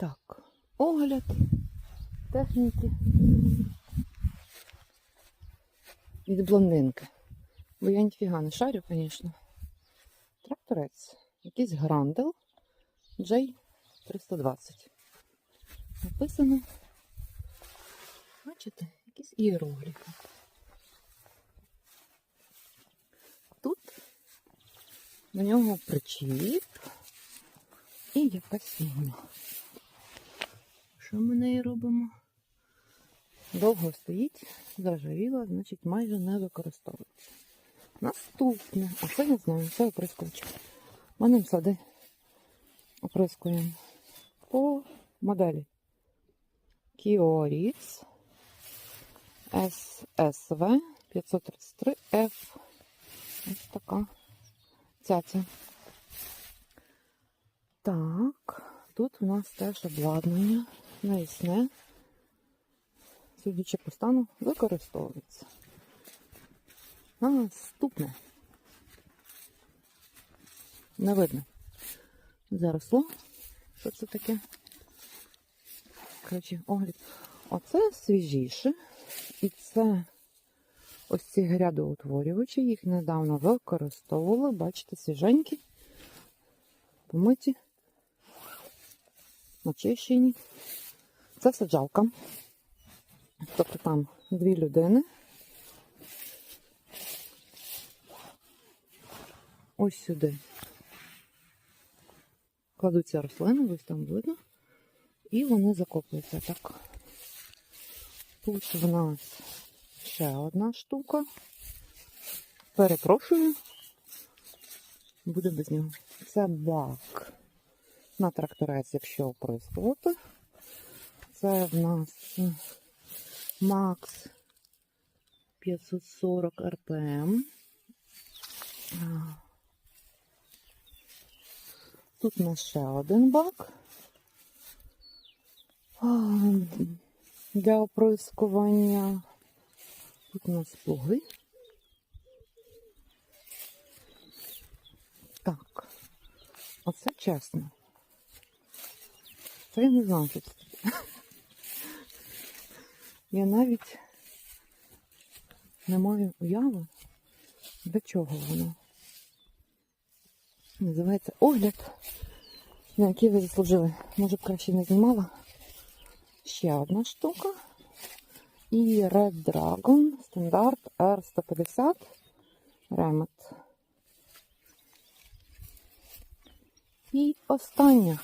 Так, огляд техніки від блондинки. Бо я ніфіга не шарю, звісно. Тракторець. Якийсь грандел J320. Написано. Бачите, якісь іерогліфи. Тут на нього причіп і якась фігня. Що ми нею робимо? Довго стоїть, заржавіла, значить майже не використовується. Наступне, а це я знаю, це оприскувач. Ми ним сади оприскуємо по моделі Kioris SSV 533F. Ось така цяця. Так, тут у нас теж обладнання навісне, судячи по стану, використовується. Наступне. Не видно. Заросло. Що це таке? Коротше, огляд. Оце свіжіше. І це ось ці грядоутворювачі. Їх недавно використовували. Бачите, свіженькі, помиті, очищені. Це саджалка. Тобто там дві людини. Ось сюди кладуться рослини, ось там видно. І вони закопуються так. Тут в нас ще одна штука. Перепрошую. Буде без нього. Це бак на тракторець, якщо оприскувати. Це в нас Макс 540 RPM. Тут у нас ще один бак для оприскування. Тут у нас плуги. Так, оце чесно. Це я не знаю, що це. Я навіть не маю уяви, для чого воно. Називається огляд, на який ви заслужили. Може б краще не знімала. Ще одна штука. І Red Dragon стандарт R150 Remet. І остання